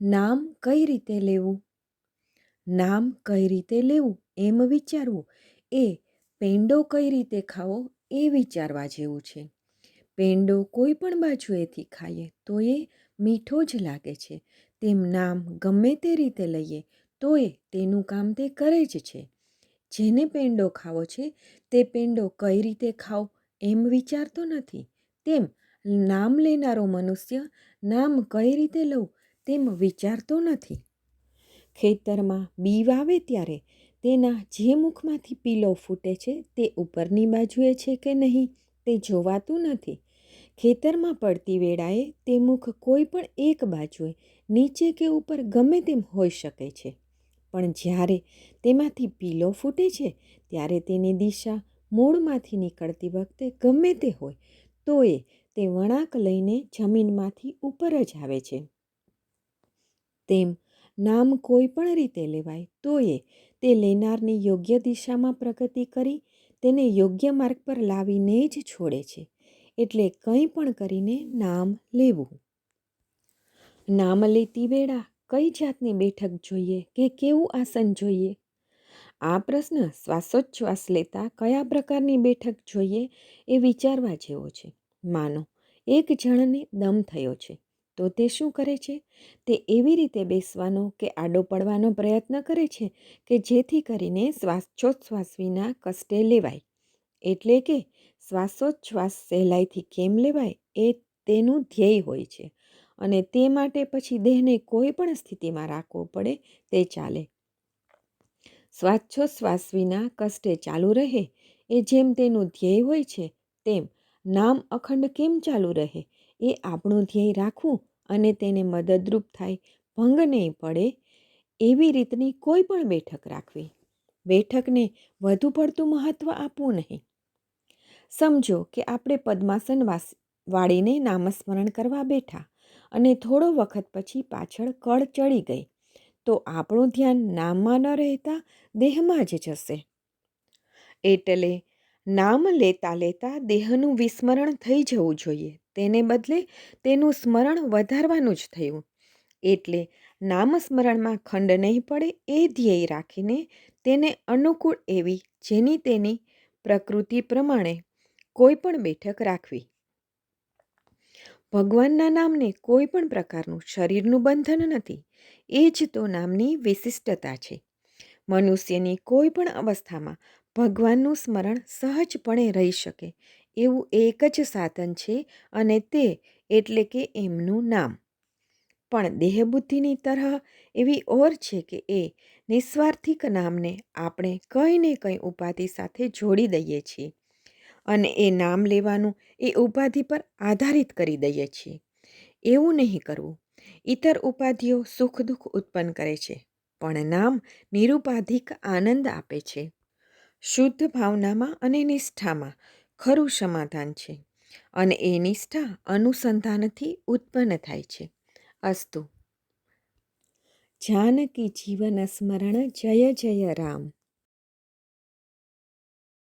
નામ કઈ રીતે લેવું? નામ કઈ રીતે લેવું? એમ વિચારવું. એ પેંડો કઈ રીતે ખાવો? એ વિચારવા જેવું છે. પેંડો કોઈ પણ બાજુએથી ખાઈએ તો એ મીઠો જ લાગે છે. તેમ નામ ગમે તે રીતે લઈએ તો એ તેનું કામ તે કરે જ છે. જેને પેંડો ખાવો છે તે પેંડો કઈ રીતે ખાવ? એમ વિચારતો નથી. તેમ નામ લેનારો મનુષ્ય નામ કઈ રીતે લઉં? તેમ વિચારતો નથી. ખેતરમાં બી વાવે ત્યારે તેના જે મુખમાંથી પીલો ફૂટે છે તે ઉપરની બાજુએ છે કે નહીં તે જોવાતું નથી. ખેતરમાં પડતી વેળાએ તે મુખ કોઈ પણ એક બાજુએ નીચે કે ઉપર ગમે તેમ હોઈ શકે છે. પણ જ્યારે તેમાંથી પીલો ફૂટે છે ત્યારે તેની દિશા મૂળમાંથી નીકળતી વખતે ગમે તે હોય તો એ તે વળાંક લઈને જમીનમાંથી ઉપર જ આવે છે. તેમ નામ કોઈ પણ રીતે લેવાય તો એ તે લેનારની યોગ્ય દિશામાં પ્રગતિ કરી તેને યોગ્ય માર્ગ પર લાવીને જ છોડે છે, એટલે કંઈ પણ કરીને નામ લેવું. નામ લેતી વેળા કઈ જાતની બેઠક જોઈએ કે કેવું આસન જોઈએ? આ પ્રશ્ન શ્વાસોચ્છ્વાસ લેતા કયા પ્રકારની બેઠક જોઈએ એ વિચારવા જેવો છે. માનો, એક જણને દમ થયો છે. તો તે શું કરે છે? તે એવી રીતે બેસવાનો કે આડો પડવાનો પ્રયત્ન કરે છે કે જેથી કરીને શ્વાસોચ્છ્વાસ વિના કષ્ટે લેવાય. એટલે કે શ્વાસોચ્છ્વાસ સહેલાઈથી કેમ લેવાય એ તેનું ધ્યેય હોય છે અને તે માટે પછી દેહને કોઈ પણ સ્થિતિમાં રાખવો પડે તે ચાલે. શ્વાસોચ્છ્વાસ વિના કષ્ટે ચાલુ રહે એ જેમ તેનું ધ્યેય હોય છે તેમ નામ અખંડ કેમ ચાલુ રહે? એ આપણું ધ્યેય રાખવું અને તેને મદદરૂપ થાય, ભંગ નહીં પડે એવી રીતની કોઈ પણ બેઠક રાખવી. બેઠકને વધુ પડતું મહત્ત્વ આપવું નહીં. સમજો કે આપણે પદ્માસન વાસ, વાળીને નામસ્મરણ કરવા બેઠા અને થોડો વખત પછી પાછળ કળ ચડી ગઈ, તો આપણું ધ્યાન નામમાં ન રહેતા દેહમાં જ જશે. એટલે નામ લેતા લેતા દેહનું વિસ્મરણ થઈ જવું જોઈએ. તેને બદલે તેનું સ્મરણ વધારવાનું જ થયું. એટલે નામસ્મરણમાં ખંડ નહીં પડે એ ધ્યેય રાખીને તેને અનુકૂળ એવી જેની તેની પ્રકૃતિ પ્રમાણે કોઈ પણ બેઠક રાખવી. ભગવાનના નામને કોઈ પણ પ્રકારનું શરીરનું બંધન નથી, એ જ તો નામની વિશિષ્ટતા છે. મનુષ્યની કોઈ પણ અવસ્થામાં ભગવાનનું સ્મરણ સહજપણે રહી શકે એવું એક જ સાધન છે અને તે એટલે કે એમનું નામ. પણ દેહબુદ્ધિની તરહ એવી ઓર છે કે એ નિસ્વાર્થિક નામને આપણે કંઈ ને કંઈ ઉપાધિ સાથે જોડી દઈએ છીએ અને એ નામ લેવાનું એ ઉપાધિ પર આધારિત કરી દઈએ છીએ. એવું નહીં કરવું. ઇતર ઉપાધિઓ સુખ દુઃખ ઉત્પન્ન કરે છે, પણ નામ નિરુપાધિક આનંદ આપે છે. શુદ્ધ ભાવનામાં અને નિષ્ઠામાં ખરું સમાધાન છે અને એ નિષ્ઠા અનુસંધાનથી ઉત્પન્ન થાય છે. અસ્તુ. જાનકી જીવન સ્મરણ જય જય રામ.